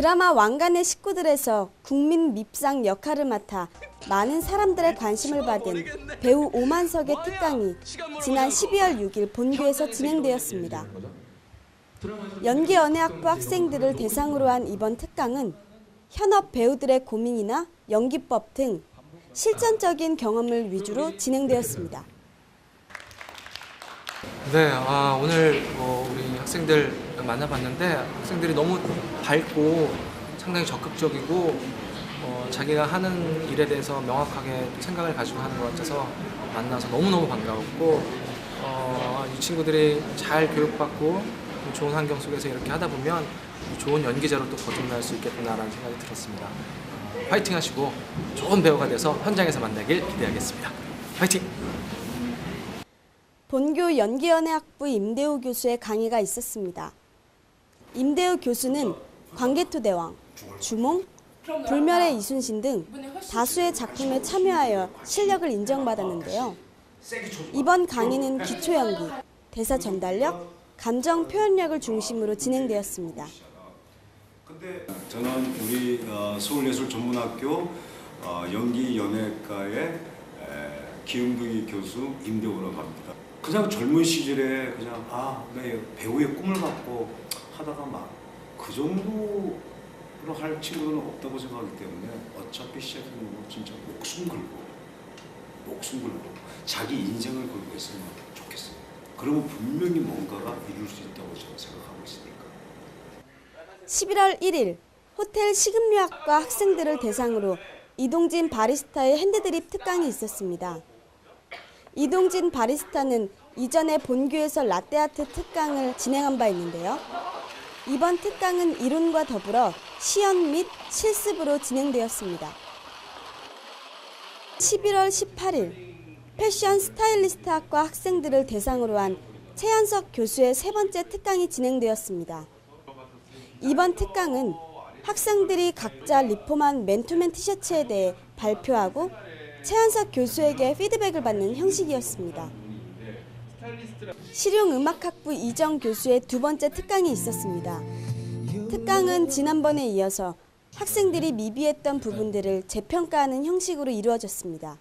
드라마 왕관의 식구들에서 국민 밉상 역할을 맡아 많은 사람들의 관심을 받은 배우 오만석의 특강이 지난 12월 6일 본교에서 진행되었습니다. 연기연예학부 학생들을 대상으로 한 이번 특강은 현업 배우들의 고민이나 연기법 등 실전적인 경험을 위주로 진행되었습니다. 네, 아, 오늘 뭐 우리 학생들 만나봤는데 학생들이 너무 밝고 상당히 적극적이고 어, 자기가 하는 일에 대해서 명확하게 생각을 가지고 하는 것 같아서 만나서 너무너무 반가웠고 어, 이 친구들이 잘 교육받고 좋은 환경 속에서 이렇게 하다 보면 좋은 연기자로 또 거듭날 수 있겠구나라는 생각이 들었습니다. 어, 화이팅 하시고 좋은 배우가 돼서 현장에서 만나길 기대하겠습니다. 화이팅! 본교 연기연예학부 임대호 교수의 강의가 있었습니다. 임대호 교수는 광개토대왕, 주몽, 불멸의 이순신 등 다수의 작품에 참여하여 실력을 인정받았는데요. 이번 강의는 기초 연기, 대사 전달력, 감정 표현력을 중심으로 진행되었습니다. 저는 우리 어, 서울예술전문학교 어, 연기연예과의 에, 기흥둥이 교수 임대호라고 합니다. 그냥 젊은 시절에 그냥 아, 내 배우의 꿈을 갖고 하다가 막 그 정도로 할 친구들은 없다고 생각하기 때문에 어차피 시작하는 건 진짜 목숨 걸고 목숨 걸고 자기 인생을 걸고 했으면 좋겠어요. 그러면 분명히 뭔가가 이룰 수 있다고 저는 생각하고 있으니까. 11월 1일 호텔 식음료학과 학생들을 대상으로 이동진 바리스타의 핸드드립 특강이 있었습니다. 이동진 바리스타는 이전에 본교에서 라떼아트 특강을 진행한 바 있는데요. 이번 특강은 이론과 더불어 시연 및 실습으로 진행되었습니다. 11월 18일 패션 스타일리스트 학과 학생들을 대상으로 한 최한석 교수의 세 번째 특강이 진행되었습니다. 이번 특강은 학생들이 각자 리폼한 맨투맨 티셔츠에 대해 발표하고 최한석 교수에게 피드백을 받는 형식이었습니다. 실용음악학부 이정 교수의 두 번째 특강이 있었습니다. 특강은 지난번에 이어서 학생들이 미비했던 부분들을 재평가하는 형식으로 이루어졌습니다.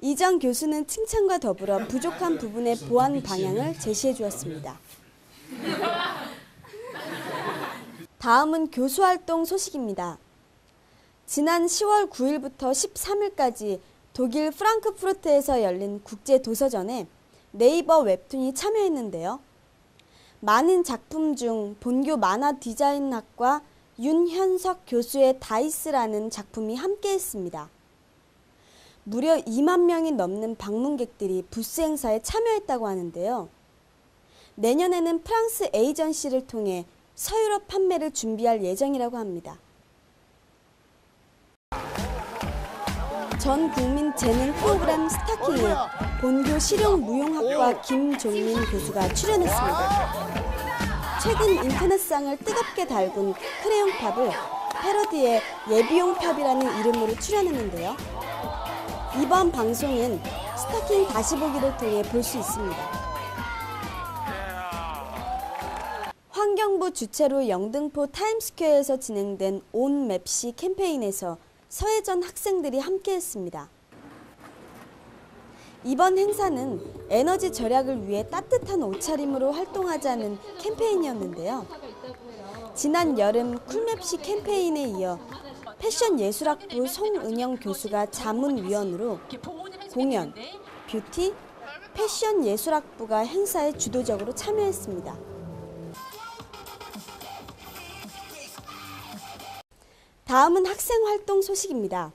이정 교수는 칭찬과 더불어 부족한 부분의 보완 방향을 제시해 주었습니다. 다음은 교수 활동 소식입니다. 지난 10월 9일부터 13일까지 독일 프랑크푸르트에서 열린 국제 도서전에 네이버 웹툰이 참여했는데요. 많은 작품 중 본교 만화 디자인학과 윤현석 교수의 다이스라는 작품이 함께했습니다. 무려 2만 명이 넘는 방문객들이 부스 행사에 참여했다고 하는데요. 내년에는 프랑스 에이전시를 통해 서유럽 판매를 준비할 예정이라고 합니다. 전 국민 재능 프로그램 스타킹에 본교 실용무용학과 김종민 교수가 출연했습니다. 최근 인터넷상을 뜨겁게 달군 크레용 팝을 패러디의 예비용 팝이라는 이름으로 출연했는데요. 이번 방송은 스타킹 다시 보기를 통해 볼 수 있습니다. 환경부 주최로 영등포 타임스퀘어에서 진행된 온 맵시 캠페인에서 서해전 학생들이 함께했습니다. 이번 행사는 에너지 절약을 위해 따뜻한 옷차림으로 활동하자는 캠페인이었는데요. 지난 여름 쿨맵시 캠페인에 이어 패션 예술학부 송은영 교수가 자문위원으로 공연, 뷰티, 패션 예술학부가 행사에 주도적으로 참여했습니다. 다음은 학생 활동 소식입니다.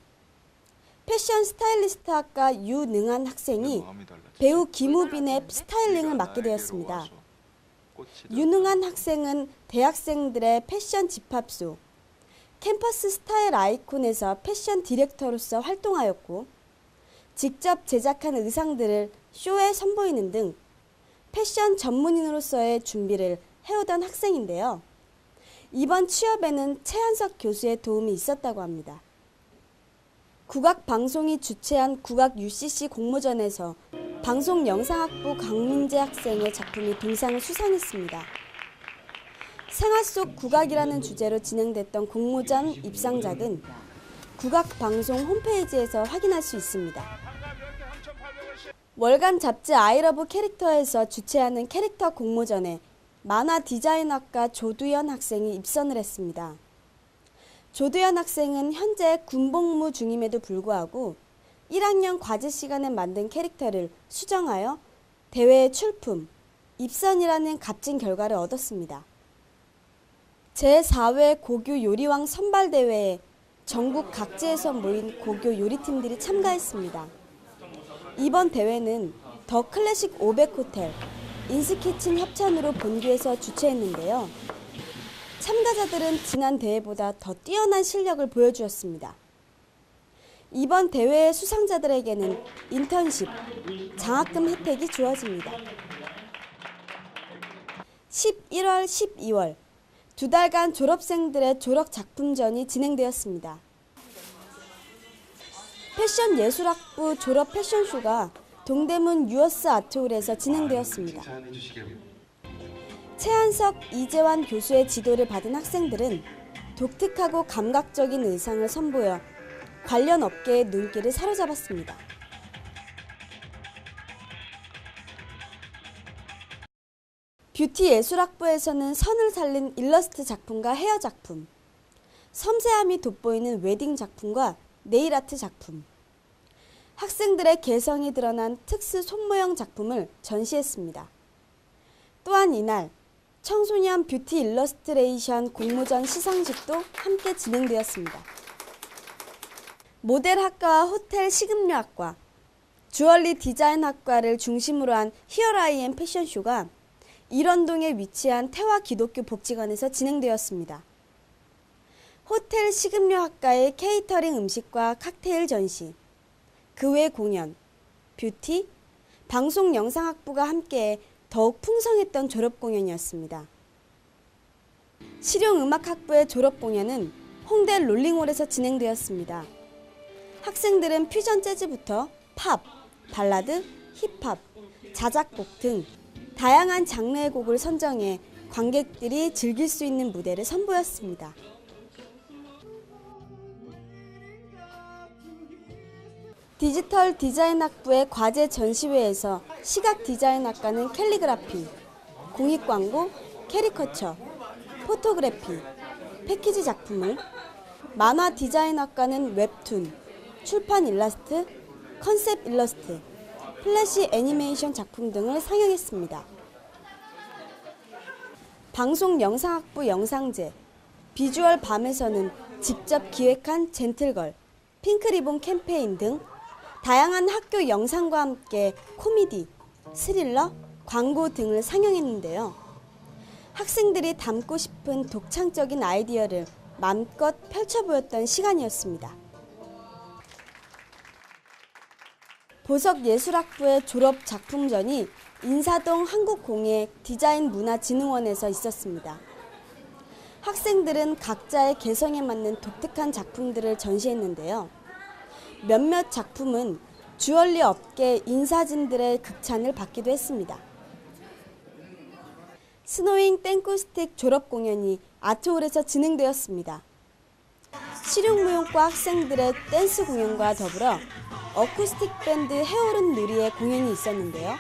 패션 스타일리스트 학과 유능한 학생이 배우 김우빈의 스타일링을 맡게 되었습니다. 유능한 학생은 대학생들의 패션 집합소, 캠퍼스 스타일 아이콘에서 패션 디렉터로서 활동하였고, 직접 제작한 의상들을 쇼에 선보이는 등 패션 전문인으로서의 준비를 해오던 학생인데요. 이번 취업에는 최한석 교수의 도움이 있었다고 합니다. 국악방송이 주최한 국악 UCC 공모전에서 방송영상학부 강민재 학생의 작품이 동상을 수상했습니다. 생활 속 국악이라는 주제로 진행됐던 공모전 입상작은 국악방송 홈페이지에서 확인할 수 있습니다. 월간 잡지 아이러브 캐릭터에서 주최하는 캐릭터 공모전에 만화 디자인학과 조두현 학생이 입선을 했습니다. 조두현 학생은 현재 군복무 중임에도 불구하고 1학년 과제 시간에 만든 캐릭터를 수정하여 대회에 출품, 입선이라는 값진 결과를 얻었습니다. 제4회 고교 요리왕 선발대회에 전국 각지에서 모인 고교 요리팀들이 참가했습니다. 이번 대회는 더 클래식 500 호텔, 인스키친 협찬으로 본교에서 주최했는데요. 참가자들은 지난 대회보다 더 뛰어난 실력을 보여주었습니다. 이번 대회의 수상자들에게는 인턴십, 장학금 혜택이 주어집니다. 11월, 12월 두 달간 졸업생들의 졸업 작품전이 진행되었습니다. 패션 예술학부 졸업 패션쇼가 동대문 유어스 아트홀에서 진행되었습니다. 최한석, 이재환 교수의 지도를 받은 학생들은 독특하고 감각적인 의상을 선보여 관련 업계의 눈길을 사로잡았습니다. 뷰티 예술학부에서는 선을 살린 일러스트 작품과 헤어 작품, 섬세함이 돋보이는 웨딩 작품과 네일 아트 작품, 학생들의 개성이 드러난 특수 손모형 작품을 전시했습니다. 또한 이날 청소년 뷰티 일러스트레이션 공모전 시상식도 함께 진행되었습니다. 모델학과와 호텔 식음료학과, 주얼리 디자인학과를 중심으로 한 히어라이앤 패션쇼가 일원동에 위치한 태화 기독교 복지관에서 진행되었습니다. 호텔 식음료학과의 케이터링 음식과 칵테일 전시, 그 외 공연, 뷰티, 방송 영상학부가 함께 더욱 풍성했던 졸업 공연이었습니다. 실용음악학부의 졸업 공연은 홍대 롤링홀에서 진행되었습니다. 학생들은 퓨전 재즈부터 팝, 발라드, 힙합, 자작곡 등 다양한 장르의 곡을 선정해 관객들이 즐길 수 있는 무대를 선보였습니다. 디지털 디자인 학부의 과제 전시회에서 시각 디자인 학과는 캘리그라피, 공익 광고, 캐리커처, 포토그래피, 패키지 작품을, 만화 디자인 학과는 웹툰, 출판 일러스트, 컨셉 일러스트, 플래시 애니메이션 작품 등을 상영했습니다. 방송 영상학부 영상제, 비주얼 밤에서는 직접 기획한 젠틀걸, 핑크리본 캠페인 등 다양한 학교 영상과 함께 코미디, 스릴러, 광고 등을 상영했는데요. 학생들이 담고 싶은 독창적인 아이디어를 마음껏 펼쳐 보였던 시간이었습니다. 보석예술학부의 졸업 작품전이 인사동 한국공예 디자인문화진흥원에서 있었습니다. 학생들은 각자의 개성에 맞는 독특한 작품들을 전시했는데요. 몇몇 작품은 주얼리 업계 인사진들의 극찬을 받기도 했습니다. 스노잉 땡쿠스틱 졸업 공연이 아트홀에서 진행되었습니다. 실용무용과 학생들의 댄스 공연과 더불어 어쿠스틱 밴드 헤어른 누리의 공연이 있었는데요.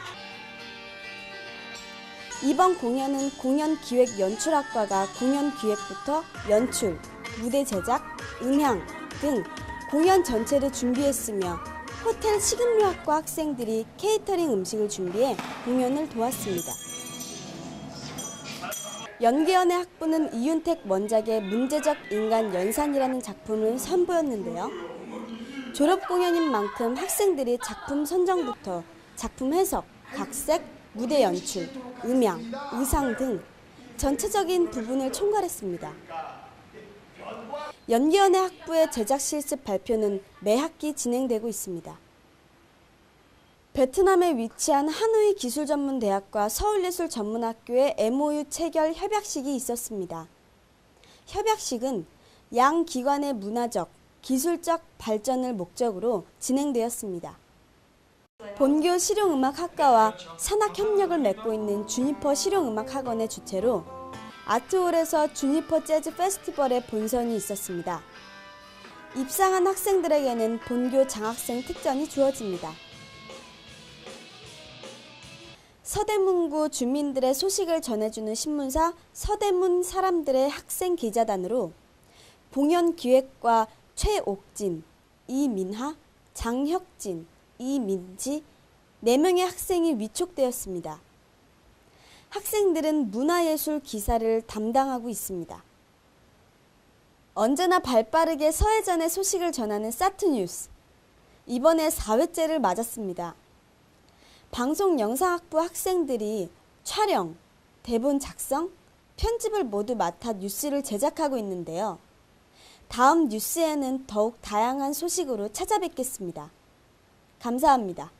이번 공연은 공연 기획 연출학과가 공연 기획부터 연출, 무대 제작, 음향 등 공연 전체를 준비했으며 호텔 식음료학과 학생들이 케이터링 음식을 준비해 공연을 도왔습니다. 연계연의 학부는 이윤택 원작의 문제적 인간 연산이라는 작품을 선보였는데요. 졸업 공연인 만큼 학생들이 작품 선정부터 작품 해석, 각색, 무대 연출, 음향, 의상 등 전체적인 부분을 총괄했습니다. 연기연의 학부의 제작 실습 발표는 매 학기 진행되고 있습니다. 베트남에 위치한 하노이 기술전문대학과 서울예술전문학교의 MOU 체결 협약식이 있었습니다. 협약식은 양 기관의 문화적, 기술적 발전을 목적으로 진행되었습니다. 본교 실용음악학과와 산학협력을 맺고 있는 주니퍼 실용음악학원의 주최로 아트홀에서 주니퍼 재즈 페스티벌의 본선이 있었습니다. 입상한 학생들에게는 본교 장학생 특전이 주어집니다. 서대문구 주민들의 소식을 전해주는 신문사 서대문 사람들의 학생 기자단으로 봉연 기획과 최옥진, 이민하, 장혁진, 이민지 4명의 학생이 위촉되었습니다. 학생들은 문화예술 기사를 담당하고 있습니다. 언제나 발빠르게 서해전의 소식을 전하는 사트 뉴스. 이번에 4회째를 맞았습니다. 방송 영상학부 학생들이 촬영, 대본 작성, 편집을 모두 맡아 뉴스를 제작하고 있는데요. 다음 뉴스에는 더욱 다양한 소식으로 찾아뵙겠습니다. 감사합니다.